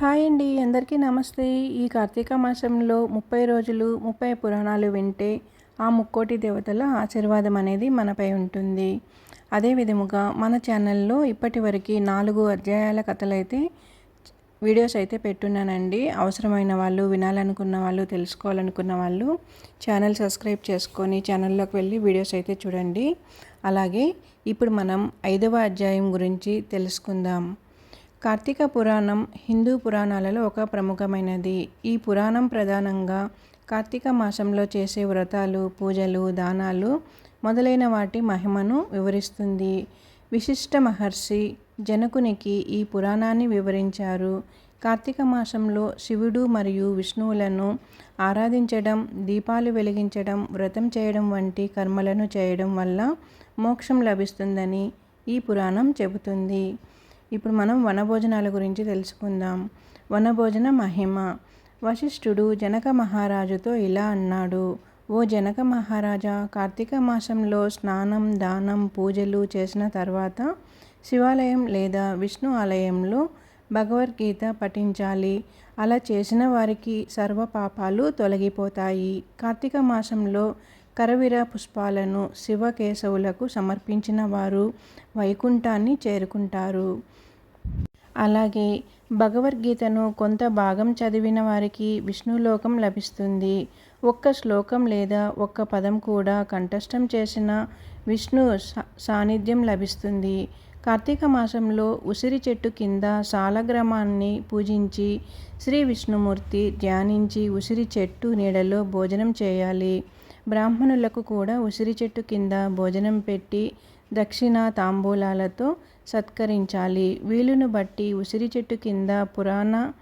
Hi అండి అందరికీ నమస్తే. ఈ కార్తీక మాసంలో ముప్పై రోజులు ముప్పై పురాణాలు వింటే ఆ ముక్కోటి దేవతల ఆశీర్వాదం అనేది మనపై ఉంటుంది. అదే విధముగా మన ఛానల్లో ఇప్పటి వరకు నాలుగు అధ్యాయాల కథలైతే వీడియోస్ అయితే పెట్టున్నానండి. అవసరమైన వాళ్ళు వినాలనుకున్న వాళ్ళు తెలుసుకోవాలనుకున్న వాళ్ళు ఛానల్ సబ్స్క్రైబ్ చేసుకొని ఛానల్లోకి వెళ్ళి వీడియోస్ అయితే చూడండి. అలాగే ఇప్పుడు మనం ఐదవ అధ్యాయం గురించి తెలుసుకుందాం. కార్తీక పురాణం హిందూ పురాణాలలో ఒక ప్రముఖమైనది. ఈ పురాణం ప్రధానంగా కార్తీక మాసంలో చేసే వ్రతాలు పూజలు దానాలు మొదలైన వాటి మహిమను వివరిస్తుంది. విశిష్ట మహర్షి జనకునికి ఈ పురాణాన్ని వివరించారు. కార్తీక మాసంలో శివుడు మరియు విష్ణువులను ఆరాధించడం దీపాలు వెలిగించడం వ్రతం చేయడం వంటి కర్మలను చేయడం వల్ల మోక్షం లభిస్తుందని ఈ పురాణం చెబుతుంది. ఇప్పుడు మనం వనభోజనాల గురించి తెలుసుకుందాం. వనభోజన మహిమ. వశిష్ఠుడు జనక మహారాజుతో ఇలా అన్నాడు. ఓ జనక మహారాజా కార్తీక మాసంలో స్నానం దానం పూజలు చేసిన తర్వాత శివాలయం లేదా విష్ణు ఆలయంలో భగవద్గీత పఠించాలి. అలా చేసిన వారికి సర్వ పాపాలు తొలగిపోతాయి. కార్తీక మాసంలో కరవిర పుష్పాలను శివకేశవులకు సమర్పించిన వారు వైకుంఠాన్ని చేరుకుంటారు. అలాగే భగవద్గీతను కొంత భాగం చదివిన వారికి విష్ణులోకం లభిస్తుంది. ఒక్క శ్లోకం లేదా ఒక్క పదం కూడా కంఠస్థం చేసిన విష్ణు సాన్నిధ్యం లభిస్తుంది. కార్తీక మాసంలో ఉసిరి చెట్టు కింద సాలగ్రామాన్ని పూజించి శ్రీ విష్ణుమూర్తి ధ్యానించి ఉసిరి చెట్టు నీడలో భోజనం చేయాలి. బ్రాహ్మణులకు కూడా ఉసిరి చెట్టు కింద భోజనం పెట్టి దక్షిణ తాంబూలాలతో సత్కరించాలి. వీలును బట్టి ఉసిరి చెట్టు కింద పురాణ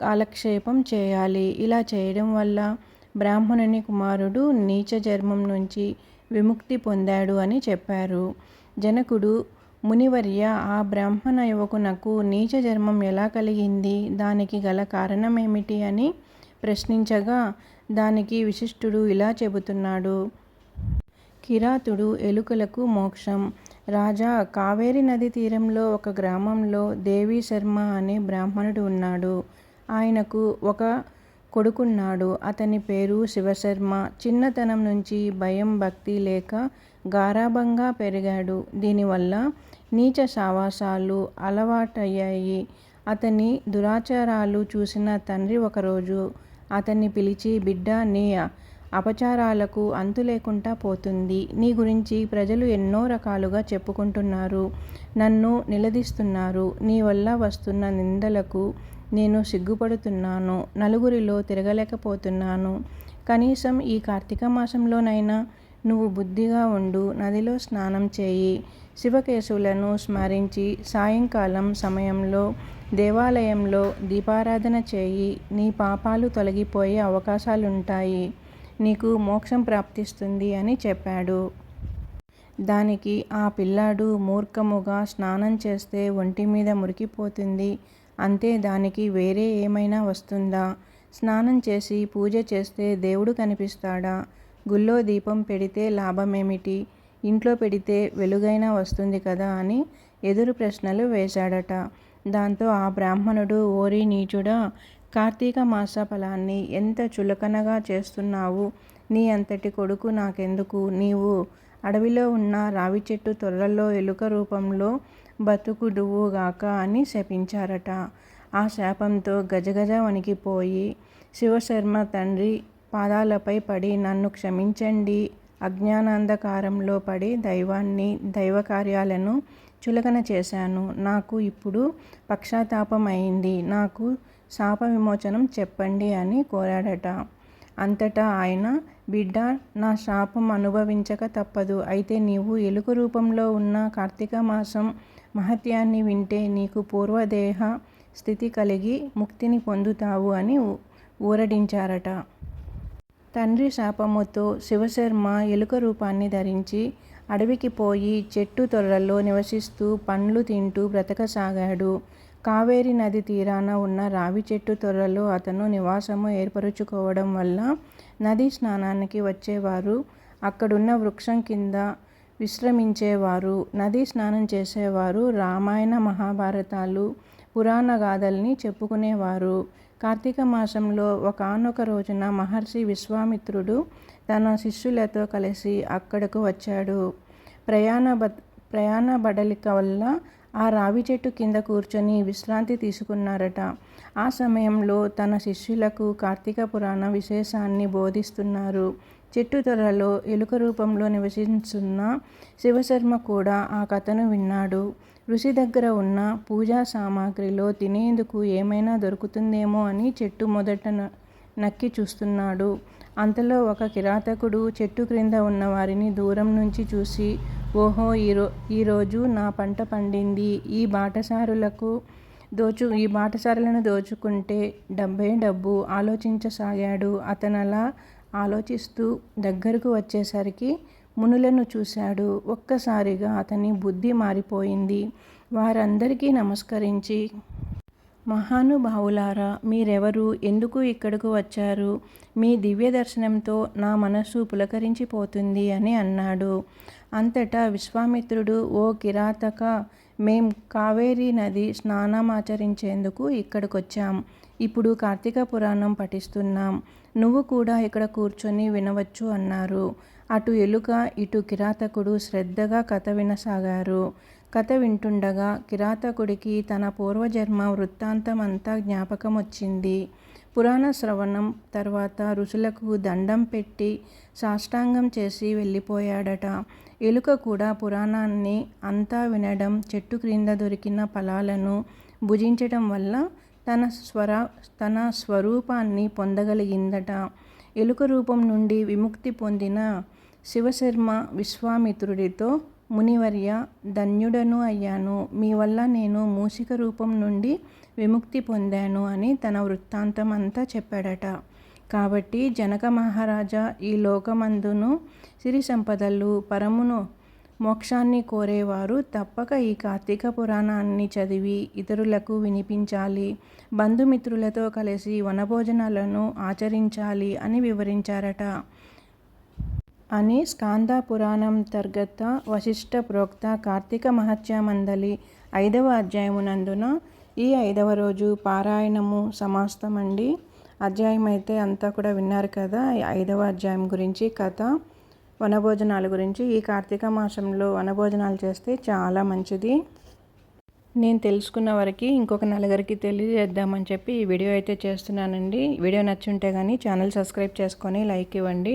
కాలక్షేపం చేయాలి. ఇలా చేయడం వల్ల బ్రాహ్మణుని కుమారుడు నీచ జన్మం నుంచి విముక్తి పొందాడు అని చెప్పారు. జనకుడు మునివర్య ఆ బ్రాహ్మణ యువకునకు నీచ జన్మం ఎలా కలిగింది? దానికి గల కారణమేమిటి? అని ప్రశ్నించగా దానికి విశిష్టుడు ఇలా చెబుతున్నాడు. కిరాతుడు ఎలుకలకు మోక్షం. రాజా కావేరి నది తీరంలో ఒక గ్రామంలో దేవి శర్మ అనే బ్రాహ్మణుడు ఉన్నాడు. ఆయనకు ఒక కొడుకున్నాడు. అతని పేరు శివశర్మ. చిన్నతనం నుంచి భయం భక్తి లేక గారాభంగా పెరిగాడు. దీనివల్ల నీచ సావాసాలు అలవాటయ్యాయి. అతని దురాచారాలు చూసిన తండ్రి ఒకరోజు అతన్ని పిలిచి బిడ్డ నీ అపచారాలకు అంతు లేకుండా పోతుంది. నీ గురించి ప్రజలు ఎన్నో రకాలుగా చెప్పుకుంటున్నారు. నన్ను నిలదీస్తున్నారు. నీ వల్ల వస్తున్న నిందలకు నేను సిగ్గుపడుతున్నాను. నలుగురిలో తిరగలేకపోతున్నాను. కనీసం ఈ కార్తీక మాసంలోనైనా నువ్వు బుద్ధిగా ఉండు. నదిలో స్నానం చేయి. శివకేశవులను స్మరించి సాయంకాలం సమయంలో దేవాలయంలో దీపారాధన చేయి. నీ పాపాలు తొలగిపోయే అవకాశాలుంటాయి. నీకు మోక్షం ప్రాప్తిస్తుంది అని చెప్పాడు. దానికి ఆ పిల్లాడు మూర్ఖముగా స్నానం చేస్తే ఒంటి మీద మురికిపోతుంది. అంతే దానికి వేరే ఏమైనా వస్తుందా? స్నానం చేసి పూజ చేస్తే దేవుడు కనిపిస్తాడా? గుళ్ళో దీపం పెడితే లాభమేమిటి? ఇంట్లో పెడితే వెలుగైనా వస్తుంది కదా అని ఎదురు ప్రశ్నలు వేశాడట. దాంతో ఆ బ్రాహ్మణుడు ఓరి నీచుడా కార్తీక మాస ఫలాన్ని ఎంత చులకనగా చేస్తున్నావు? నీ అంతటి కొడుకు నాకెందుకు? నీవు అడవిలో ఉన్న రావి చెట్టు తొర్రల్లో ఎలుక రూపంలో బతుకుడువుగాక అని శపించారట. ఆ శాపంతో గజగజ వణికిపోయి శివశర్మ తండ్రి పాదాలపై పడి నన్ను క్షమించండి. అజ్ఞానాంధకారంలో పడి దైవాన్ని దైవ కార్యాలను చులకన చేశాను. నాకు ఇప్పుడు పక్షాతాపం అయింది నాకు శాప విమోచనం చెప్పండి అని కోరాడట. అంతటా ఆయన బిడ్డ నా శాపం అనుభవించక తప్పదు. అయితే నీవు ఎలుక రూపంలో ఉన్న కార్తీక మాసం మహత్యాన్ని వింటే నీకు పూర్వదేహ స్థితి కలిగి ముక్తిని పొందుతావు అని ఊరడించారట. తండ్రి శాపముతో శివశర్మ ఎలుక రూపాన్ని ధరించి అడవికి పోయి చెట్టు తొర్రల్లో నివసిస్తూ పండ్లు తింటూ బ్రతకసాగాడు. కావేరి నది తీరాన ఉన్న రావి చెట్టు తొర్రలో అతను నివాసము ఏర్పరుచుకోవడం వల్ల నదీ స్నానానికి వచ్చేవారు. అక్కడున్న వృక్షం కింద విశ్రమించేవారు. నదీ స్నానం చేసేవారు. రామాయణ మహాభారతాలు పురాణ గాథల్ని చెప్పుకునేవారు. కార్తీక మాసంలో ఒకానొక రోజున మహర్షి విశ్వామిత్రుడు తన శిష్యులతో కలిసి అక్కడకు వచ్చాడు. ప్రయాణ బ ప్రయాణ బడలిక వల్ల ఆ రావి చెట్టు కింద కూర్చొని విశ్రాంతి తీసుకున్నారట. ఆ సమయంలో తన శిష్యులకు కార్తీక పురాణ విశేషాన్ని బోధిస్తున్నారు. చెట్టు త్వరలో ఎలుక రూపంలో నివసిస్తున్న శివశర్మ కూడా ఆ కథను విన్నాడు. ఋషి దగ్గర ఉన్న పూజా సామాగ్రిలో తినేందుకు ఏమైనా దొరుకుతుందేమో అని చెట్టు మొదట నక్కి చూస్తున్నాడు. అంతలో ఒక కిరాతకుడు చెట్టు క్రింద ఉన్న వారిని దూరం నుంచి చూసి ఓహో ఈరో ఈరోజు నా పంట పండింది. ఈ బాటసారులకు దోచు ఈ బాటసారులను దోచుకుంటే డబ్బే డబ్బు ఆలోచించసాగాడు. అతనలా ఆలోచిస్తూ దగ్గరకు వచ్చేసరికి మునులను చూశాడు. ఒక్కసారిగా అతని బుద్ధి మారిపోయింది. వారందరికీ నమస్కరించి మహానుభావులారా మీరెవరు? ఎందుకు ఇక్కడకు వచ్చారు? మీ దివ్య దర్శనంతో నా మనస్సు పులకరించిపోతుంది అని అన్నాడు. అంతటా విశ్వామిత్రుడు ఓ కిరాతక మేం కావేరీ నది స్నానమాచరించేందుకు ఇక్కడికొచ్చాం. ఇప్పుడు కార్తీక పురాణం పఠిస్తున్నాం. నువ్వు కూడా ఇక్కడ కూర్చొని వినవచ్చు అన్నారు. అటు ఎలుక ఇటు కిరాతకుడు శ్రద్ధగా కథ వినసాగారు. కథ వింటుండగా కిరాతకుడికి తన పూర్వజన్మ వృత్తాంతం అంతా జ్ఞాపకం వచ్చింది పురాణ శ్రవణం తర్వాత ఋషులకు దండం పెట్టి సాష్టాంగం చేసి వెళ్ళిపోయాడట. ఎలుక కూడా పురాణాన్ని అంతా వినడం చెట్టు క్రింద దొరికిన ఫలాలను భుజించడం వల్ల తన స్వర తన స్వరూపాన్ని పొందగలిగిందట. ఎలుక రూపం నుండి విముక్తి పొందిన శివశర్మ విశ్వామిత్రుడితో మునివర్య ధన్యుడను అయ్యాను. మీ వల్ల నేను మూషిక రూపం నుండి విముక్తి పొందాను అని తన వృత్తాంతం అంతా చెప్పాడట. కాబట్టి జనక మహారాజా ఈ లోకమందును సిరి సంపదలు పరమును మోక్షాన్ని కోరేవారు తప్పక ఈ కార్తీక పురాణాన్ని చదివి ఇతరులకు వినిపించాలి బంధుమిత్రులతో కలిసి వనభోజనాలను ఆచరించాలి అని వివరించారట. అని స్కాంద పురాణంతర్గత వశిష్ట ప్రోక్త కార్తీక మహత్యమందలి ఐదవ అధ్యాయమునందున ఈ ఐదవ రోజు పారాయణము సమాస్తం అండి అధ్యాయం అయితే అంతా కూడా విన్నారు కదా ఐదవ అధ్యాయం గురించి కథ వనభోజనాల గురించి. ఈ కార్తీక మాసంలో వనభోజనాలు చేస్తే చాలా మంచిది. నేను తెలుసుకున్న వరకు ఇంకొక నలుగురికి తెలియజేద్దామని చెప్పి ఈ వీడియో అయితే చేస్తున్నానండి. వీడియో నచ్చుంటే కానీ ఛానల్ సబ్స్క్రైబ్ చేసుకొని లైక్ ఇవ్వండి.